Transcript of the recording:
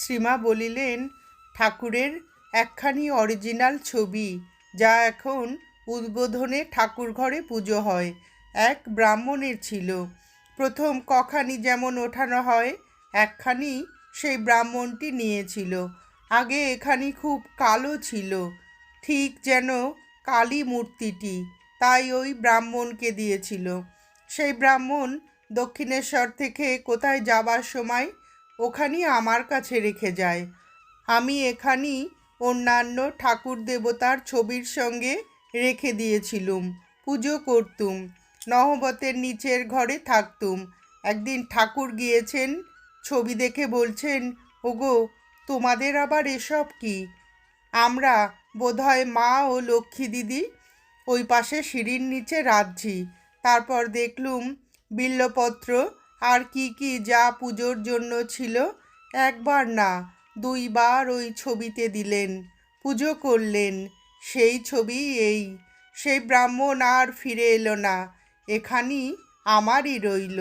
শ্রীমা বলিলেন, ঠাকুরের একখানি অরিজিনাল ছবি, যা এখন উদ্বোধনে ঠাকুর ঘরে পুজো হয়, এক ব্রাহ্মণের ছিল। প্রথম কখানি যেমন ওঠানো হয়, একখানি সেই ব্রাহ্মণটি নিয়েছিল। আগে এখানি খুব কালো ছিল, ঠিক যেন কালী মূর্তিটি, তাই ওই ব্রাহ্মণকে দিয়েছিল। সেই ব্রাহ্মণ দক্ষিণেশ্বর থেকে কোথায় যাবার সময় ওখানি আমার কাছে রেখে যায়। আমি এখানি অন্যান্য ঠাকুর দেবতার ছবির সঙ্গে রেখে দিয়েছিলুম, পুজো করতুম, নহবতের নিচের ঘরে থাকতুম। একদিন ঠাকুর গিয়েছেন, ছবি দেখে বলছেন, ওগো, তোমাদের আবার এসব কি? আমরা বোধহয় মা ও লক্ষ্মী দিদি ওই পাশে সিঁড়ির নিচে রাঁধছি। তারপর দেখলুম বিল্লপত্র আর কি কি যা পুজোর জন্য ছিল? একবার না, দুইবার ওই ছবিতে দিলেন, পুজো করলেন, সেই ছবি এই, সেই ব্রাহ্মণ আর ফিরে এলো না এখানি আমারই রইল।